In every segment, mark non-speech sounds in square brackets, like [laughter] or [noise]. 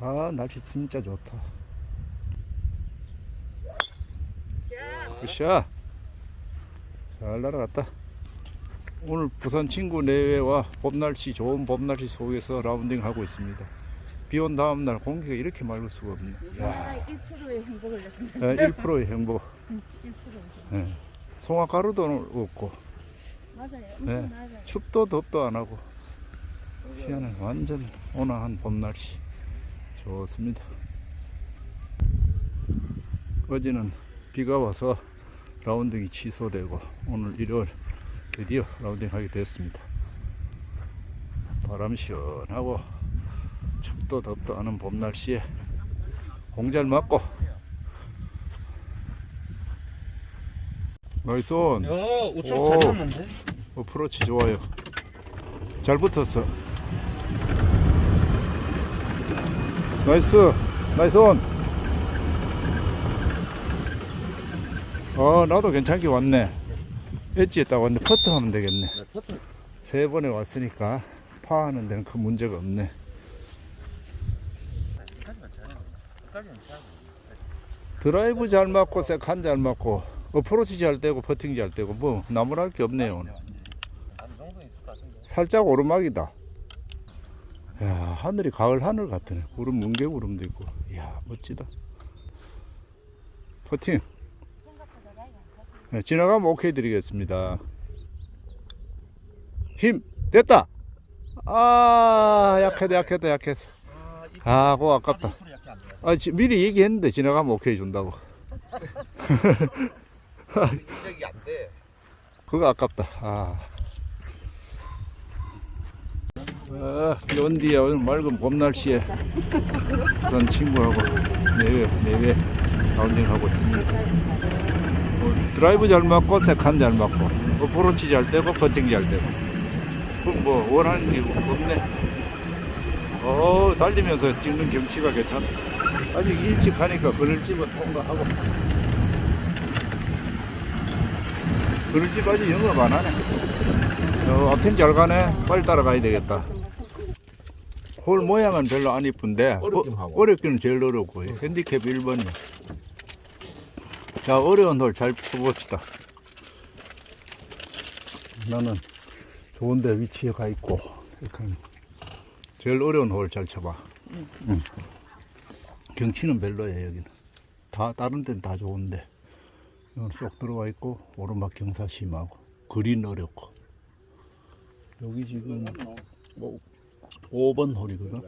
아 날씨 진짜 좋다. 굿샷. 잘 날아갔다. 오늘 부산 친구 내외와 봄날씨 좋은 봄날씨 속에서 라운딩 하고 있습니다. 비 온 다음날 공기가 이렇게 맑을 수가 없네. 야. 1%의 행복을 느낀다. 1%의 행복. 1%. 예. 송화가루도 없고. 맞아요. 네. 춥도 덥도 안 하고. 시야는 완전 온화한 봄날씨 좋습니다 어제는 비가 와서 라운딩이 취소되고 오늘 일요일 드디어 라운딩 하게 됐습니다 바람 시원하고 춥도 덥도 않은 봄 날씨에 공잘 맞고 나이스 온 야, 우측 오. 잘 쳤는데? 어프로치 좋아요. 잘 붙었어. 나이스, 나이스 온. 어, 나도 괜찮게 왔네. 엣지에 딱 왔는데 퍼트 하면 되겠네. 네. 세 번에 왔으니까 파하는 데는 큰 문제가 없네. 드라이브 잘 맞고 세컨 잘 맞고 어프로치 잘 되고 퍼팅 잘 되고 뭐 나무랄 게 없네요 오늘. 것 같은데. 살짝 오르막이다. 야, 하늘이 가을 하늘 같으네. 구름 뭉게 구름도 있고. 이야, 멋지다. 퍼팅. 네, 지나가면 오케이 드리겠습니다. 힘, 됐다! 아, 약했다, 약했다, 약했어. 아, 이 아, 그거 아깝다. 아, 지- 미리 얘기했는데 지나가면 오케이 준다고. [laughs] 돼. 그거 아깝다. 아. 아, 연디에 오늘 맑은 봄 날씨에 그런 친구하고 내외 내외 라운딩 하고 있습니다. 뭐, 드라이브 잘 맞고 세컨 잘 맞고 어프로치 잘 되고 퍼팅 잘 되고 뭐 원하는 게 없네. 어 달리면서 찍는 경치가 괜찮다. 아직 일찍 하니까 그늘집은 통과하고 그늘집 아직 영업 안 하네. 어, 앞엔 잘 가네. 빨리 따라가야 되겠다. 홀 모양은 별로 안 이쁜데 어렵긴 어, 하고. 어렵기는 제일 어렵고. 핸디캡 1번이. 자 어려운 홀잘 쳐봅시다. 나는 좋은 데 위치에 가 있고 이렇게 제일 어려운 홀 잘 쳐봐. 응. 경치는 별로야 여기는. 다 다른 데는 다 좋은데. 여기 쏙 들어와 있고 오르막 경사 심하고. 그린 어렵고. 여기 지금 뭐 5번 홀이거든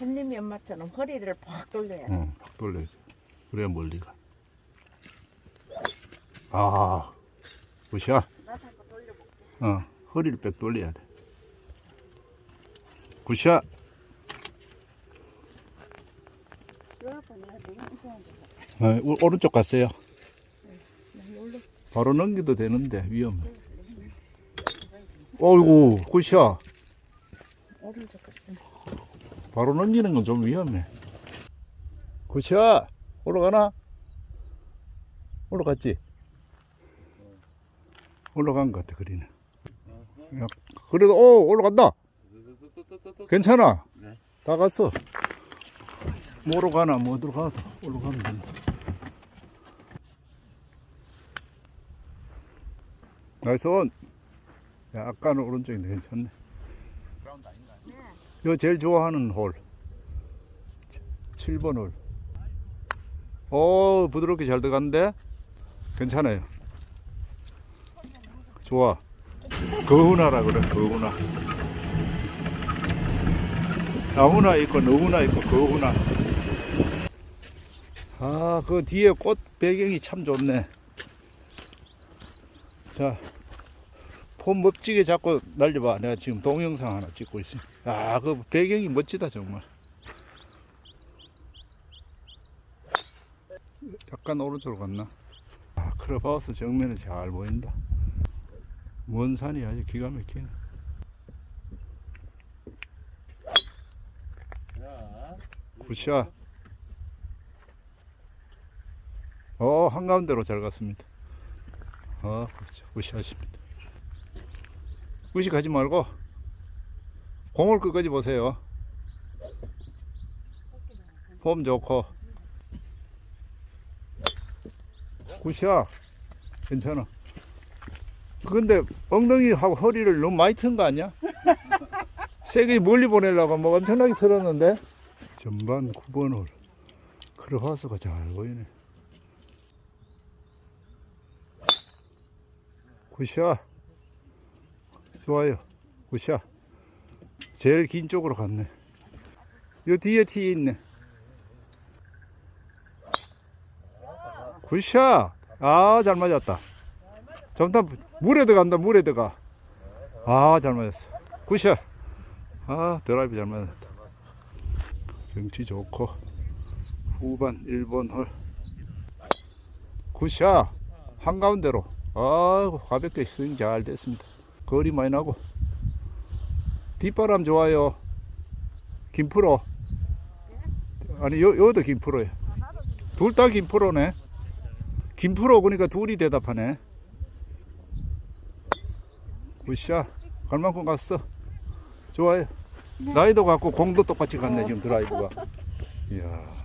햇님이 엄마처럼 허리를 팍 돌려야 돼. 응, 팍 돌려야지. 그래야 멀리 가. 아, 굿샷. 한번 돌려볼게. 어, 허리를 빽 돌려야 돼. 굿샷. 여러분, 내가. 어, 오- 오른쪽 갔어요. 나 바로 넘기도 되는데 위험해. 어이구, 굿샷. 오른쪽 갔어. 바로 넘기는 건 좀 위험해. 굿샷. 올라가나? 올라갔지? 올라간 것 같아, 그리는. 야, 그래도, 오, 올라간다. 괜찮아. 네. 다 갔어. 뭐로 가나, 뭐 어디로 가도 올라가면 된다. 나이스 온. 야, 아까는 오른쪽인데 괜찮네. 아닌가요? 이거 제일 좋아하는 홀. 7번 홀. 오, 부드럽게 잘 들어갔는데? 괜찮아요. 좋아. 거훈아라 그래, 거훈아. 아무나 있고, 너무나 있고, 거훈아. 아, 그 뒤에 꽃 배경이 참 좋네. 자, 폼 멋지게 잡고 날려봐. 내가 지금 동영상 하나 찍고 있어. 아, 그 배경이 멋지다, 정말. 약간 오른쪽으로 갔나? 아, 크럽하우스 정면에 잘 보인다. 먼 산이 아주 기가 막히네. 자, 굿샷. 어, 한가운데로 잘 갔습니다. 어, 그렇죠. 굿샷입니다. 무식하지 말고 공을 끝까지 보세요. 폼 좋고. 굿샷. 괜찮아. 근데 엉덩이하고 허리를 너무 많이 튼 거 아니야? 세게 멀리 보내려고 뭐 엄청나게 틀었는데. 전반 9번 홀. 크로하스가 잘 보이네. 굿샷. 좋아요. 굿샷. 제일 긴 쪽으로 갔네. 요 뒤에 티 있네. 굿샷. 아, 잘 맞았다. 점탐 물에 들어간다, 물에 들어가. 아, 잘 맞았어. 굿샷. 아, 드라이브 잘 맞았다. 경치 좋고. 후반 1번 홀. 굿샷. 한가운데로. 아, 가볍게 스윙 잘 됐습니다. 거리 많이 나고. 뒷바람 좋아요. 김프로. 아니, 요, 요도 김프로예요. 둘다 김프로네. 김프로 그러니까 둘이 대답하네. 굿샷. 갈 만큼 갔어. 좋아요. 나이도 같고 공도 똑같이 갔네, 지금 드라이브가. 이야.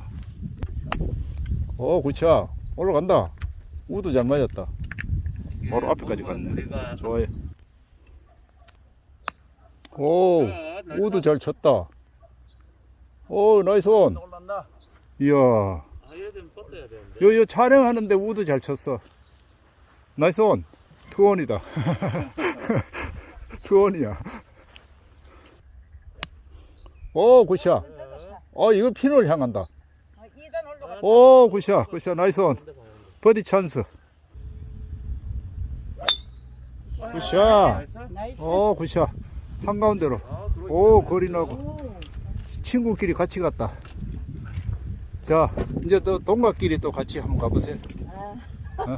오, 굿샷. 올라간다. 우도 잘 맞았다. 바로 앞에까지 갔네. 좋아요. 오, 우도 잘 쳤다. 오, 나이스 온. 올란다. 이야. 아, 얘좀 뻗어야 되는데. 요, 요 촬영하는데 우도 잘 쳤어. 나이스 온. 투원이다. [laughs] 투원이야. 오, 굿샷. 어, 이거 핀을 향한다. 어, 2단 올라가. 오, 굿샷. 굿샷. 나이스 온. 버디 찬스. 굿샷. 오, 굿샷. 한가운데로. 아, 오, 거리 나고. 오. 친구끼리 같이 갔다. 자, 이제 또 동갑끼리 또 같이 한번 가보세요. 아,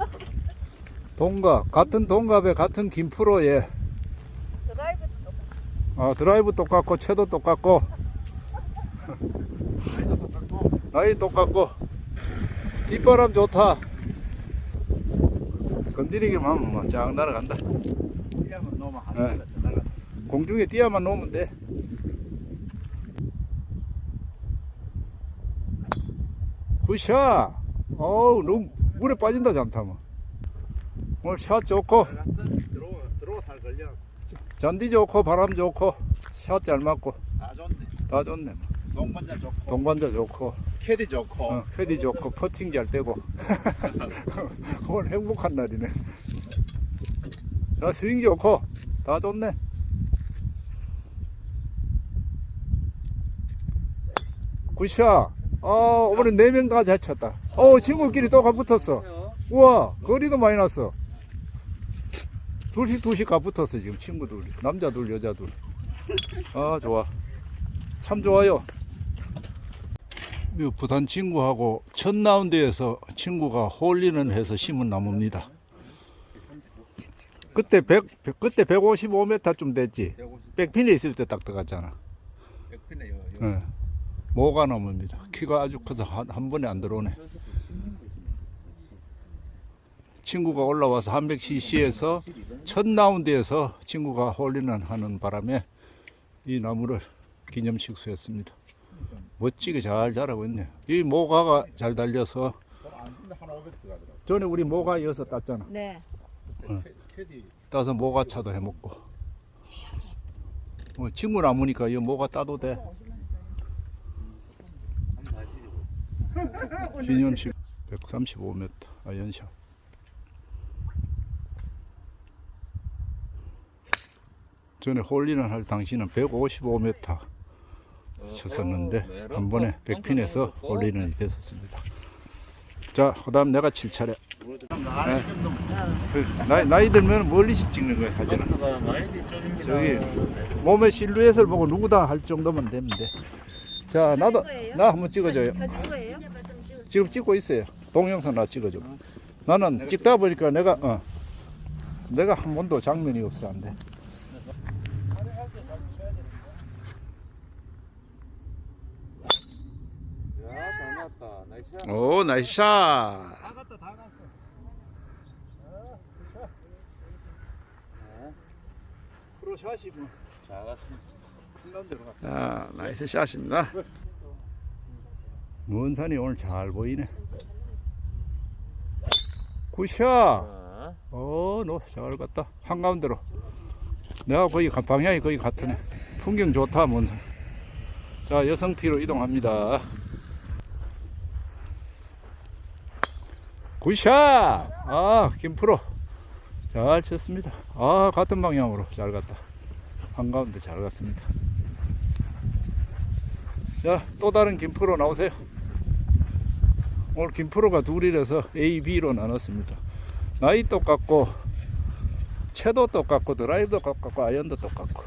동갑, 같은 동갑에 같은 김프로에 드라이브도 똑같아. 아, 드라이브 똑같고 채도 똑같고. 나이 똑같고 뒷바람 좋다. 건드리기만 하면 뭐쫙 날아간다. 뛰어만 놓으면 안 네. 공중에 띄어만 놓으면 돼. 굿샷. 어우, 너무 물에 빠진다, 잠타면. 오늘 샷 좋고. 잔디 좋고, 바람 좋고, 샷 잘 맞고, 다 좋네. 다 좋네. 뭐. 동반자 좋고. 동반자 좋고, 캐디 좋고. 어, 패디 좋고, 퍼팅 잘 되고. [laughs] 오늘 행복한 날이네. 자, 스윙 좋고, 다 좋네. 굿샷. 어, 오늘 네 명 다 잘 쳤다. 어, 친구끼리 또 가붙었어. 우와, 거리도 많이 났어. 둘씩 둘씩 가붙었어, 지금 친구 둘. 남자 둘, 여자 둘. 아, 좋아. 참 좋아요. 이 부산 친구하고 첫 라운드에서 친구가 홀리는 해서 심은 나무입니다. 그때 100, 그때 155m쯤 됐지. 백핀에 있을 때 딱 들어갔잖아. 백핀에 요. 요. 예. 모가 나무입니다. 키가 아주 커서 한, 한 번에 안 들어오네. 친구가 올라와서 300cc에서 첫 라운드에서 친구가 홀리는 하는 바람에 이 나무를 기념 식 수했습니다. 멋지게 잘 자라고 있네. 이 모가가 잘 달려서 안 근데 한500 들어가더라고. 전에 우리 모가 이어서 땄잖아. 네. 어. 따서 모가 차도 해먹고. 뭐 친구 나무니까 이 모가 따도 돼. 한번 다시. 기념식 135m 아이언샷. 전에 홀리는 할 당시는 155m 쳤었는데 한 번에 백핀에서 홀리는이 됐었습니다. 자, 그 다음 내가 칠 차례. 나이 정도 그 나이, 나이 들면 멀리서 찍는 거야 사진은. 저기 몸의 실루엣을 보고 누구다 할 되면 돼. 자, 나도 나 한번 찍어줘요. 지금 찍고 있어요. 동영상 나 찍어줘. 나는 찍다 보니까 내가 어 내가 한 번도 장면이 없어 안 돼. 오 나이스 샷. 다 갔다 다 갔어. 프로샷이 뭐잘 갔어. 아 나이스 샷입니다. 먼 산이 오늘 잘 보이네. 굿샷! 어. 어, 너 잘 갔다. 한가운데로. 내가 거의 가- 방향이 거의 같으네. 풍경 좋다, 먼 산. 자, 여성티로 이동합니다. 굿샷! 아, 김프로. 잘 쳤습니다. 아, 같은 방향으로 잘 갔다. 한가운데 잘 갔습니다. 자, 또 다른 김프로 나오세요. 오늘 김프로가 둘이라서 A, B로 나눴습니다. 나이 똑같고, 채도 똑같고, 드라이브도 똑같고, 아이언도 똑같고.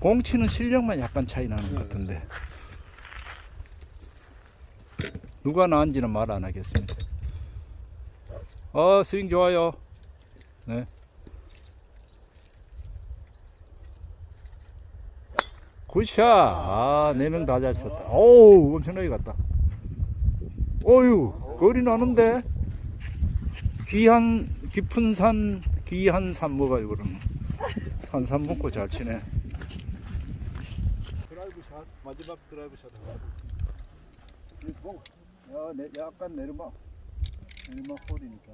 공치는 실력만 약간 차이 나는 것 같은데. 누가 나은지는 말 안 하겠습니다. 어, 스윙 좋아요. 네. 굿샷. 아, 네 명 다 잘 쳤다. 오우, 엄청나게 갔다. 어유, 거리 나는데? 귀한, 깊은 산, 귀한 산 뭐가 이거는. 산산 먹고 잘 치네. 드라이브 샷, 마지막 드라이브 샷. 야, 내, 약간 내리막. 내리막 홀이니까.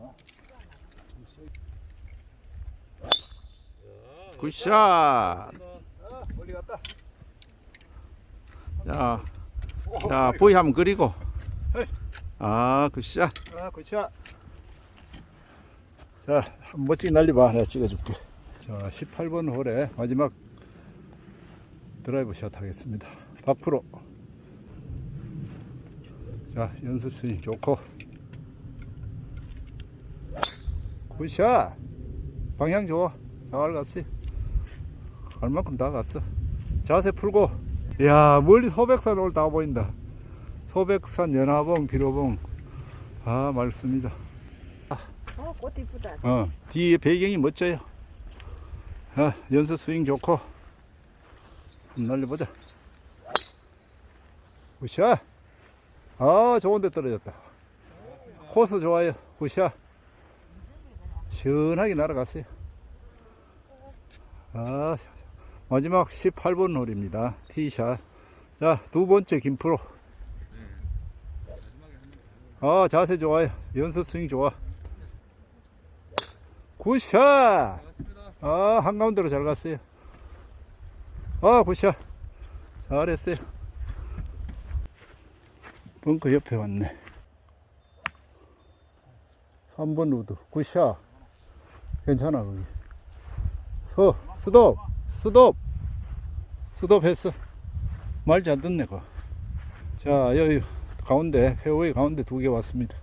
굿샷. 아, 멀리 갔다. 자, 자, 보이 한번 그리고. 아, 굿샷. 아, 굿샷. 자, 한 멋지게 날리봐. 내가 찍어줄게. 자, 18번 홀에 마지막 드라이브 샷 하겠습니다. 밖으로. 자, 연습 스윙 좋고. 굿샷. 방향 좋아. 잘 갔어. 갈 만큼 다 갔어. 자세 풀고. 야, 멀리 소백산 오늘 다 보인다. 소백산, 연화봉, 비로봉. 아, 맑습니다. 어, 꽃 이쁘다. 어, 뒤에 배경이 멋져요. 아, 연습 스윙 좋고. 한번 날려보자. 굿샷. 아, 좋은 데 떨어졌다. 코스 좋아요. 굿샷. 시원하게 날아갔어요. 아, 마지막 18번 홀입니다. 티샷. 자, 두 번째 김프로. 아, 자세 좋아요. 연습 스윙 좋아. 굿샷! 아, 한가운데로 잘 갔어요. 아, 굿샷. 잘했어요. 벙커 옆에 왔네. 3번 우드. 굿샷. 괜찮아, 거기. 서, 스톱! 스톱! 스톱 했어. 말잘 듣네, 그. 자, 여기 가운데, 페어웨이 가운데 두 개 왔습니다.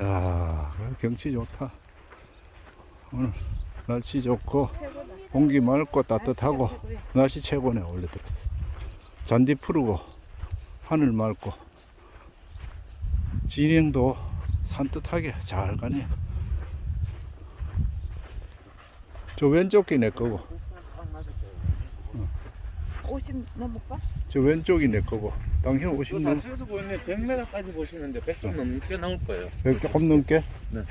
야 경치 좋다. 오늘 날씨 좋고 공기 맑고 따뜻하고 날씨 최고네 원래 들었어. 잔디 푸르고 하늘 맑고 진행도 산뜻하게 잘 가네. 저 왼쪽이 내 거고 50 넘을까? 저 왼쪽이 내 거고 당신 50 넘, 사진에서 보이는 100m까지 보시는데 100좀 넘게 나올 거예요. 100 조금 넘게? 네.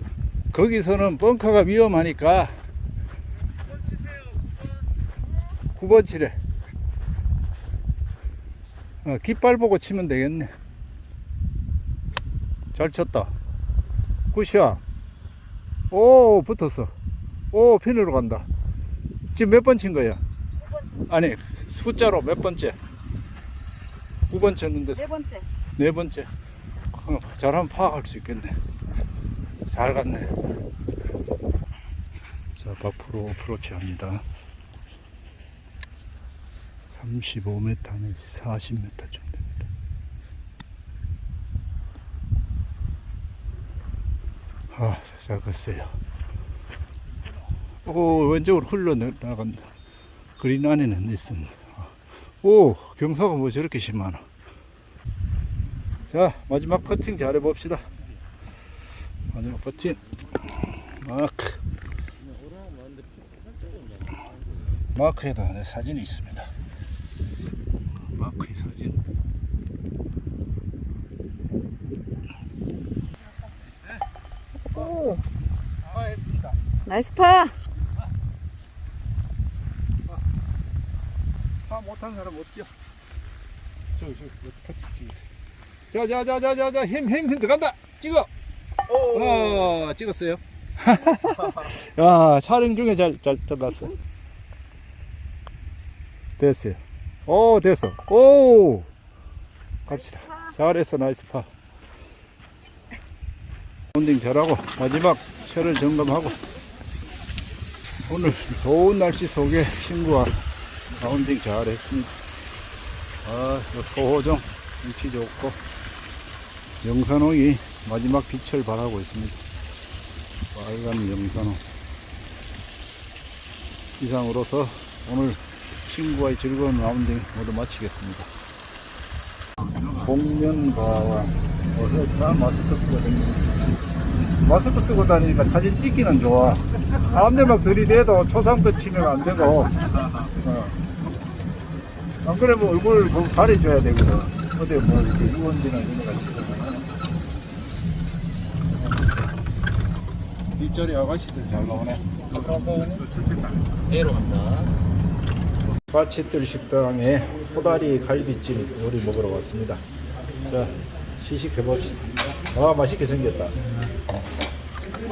거기서는 벙커가 위험하니까 9번 치래. 어, 깃발 보고 치면 되겠네. 잘 쳤다. 굿샷. 오 붙었어. 오 핀으로 간다. 지금 몇 번 친 거야? 아니 숫자로 몇 번째 9번 쳤는데 네 번째. 네 번째. 어, 잘하면 파악할 수 있겠네. 잘 갔네. 자, 밖으로 어프로치 합니다. 35m는 40m쯤 됩니다. 아, 잘 갔어요. 오, 왼쪽으로 흘러나간다. 그린 안에는 있습니다. 오, 경사가 뭐 저렇게 심하나. 자 마지막 퍼팅 잘 해 봅시다. 마지막 퍼팅. 마크. 마크에도 내 사진이 있습니다. 마크의 사진. 오, 아 했습니다. 나이스 파. 못한 사람 없죠 저기 저기 커팅 찍으세요. 자자자자자자 힘힘힘 들어간다. 찍어. 어 찍었어요. [laughs] 야 촬영 중에 잘잘 들어갔어. 됐어요. 오 됐어. 오 갑시다. 잘했어 나이스 파. 본딩 잘하고 마지막 철을 점검하고 오늘 좋은 날씨 속에 친구와 라운딩 잘 했습니다. 아, 요 소호정 위치 좋고 영산홍이 마지막 빛을 발하고 있습니다. 빨간 영산홍. 이상으로서 오늘 친구와의 즐거운 라운딩 모두 마치겠습니다. 복면가왕 어서 다 마스크 쓰고 다니는 마스크 쓰고 다니니까 사진 찍기는 좋아. 아무데 막 들이대도 초상권 치면 안 되고. 어. 안 그러면 얼굴 좀 가려줘야 되거든. 어디 뭐 이렇게 유원지나 이런 거 찍으면. 뒷자리 아가씨들 잘 나오네. A로 간다. 바치뜰 식당에 호다리 갈비찜 요리 먹으러 왔습니다. 자, 시식해 봅시다. 아, 맛있게 생겼다.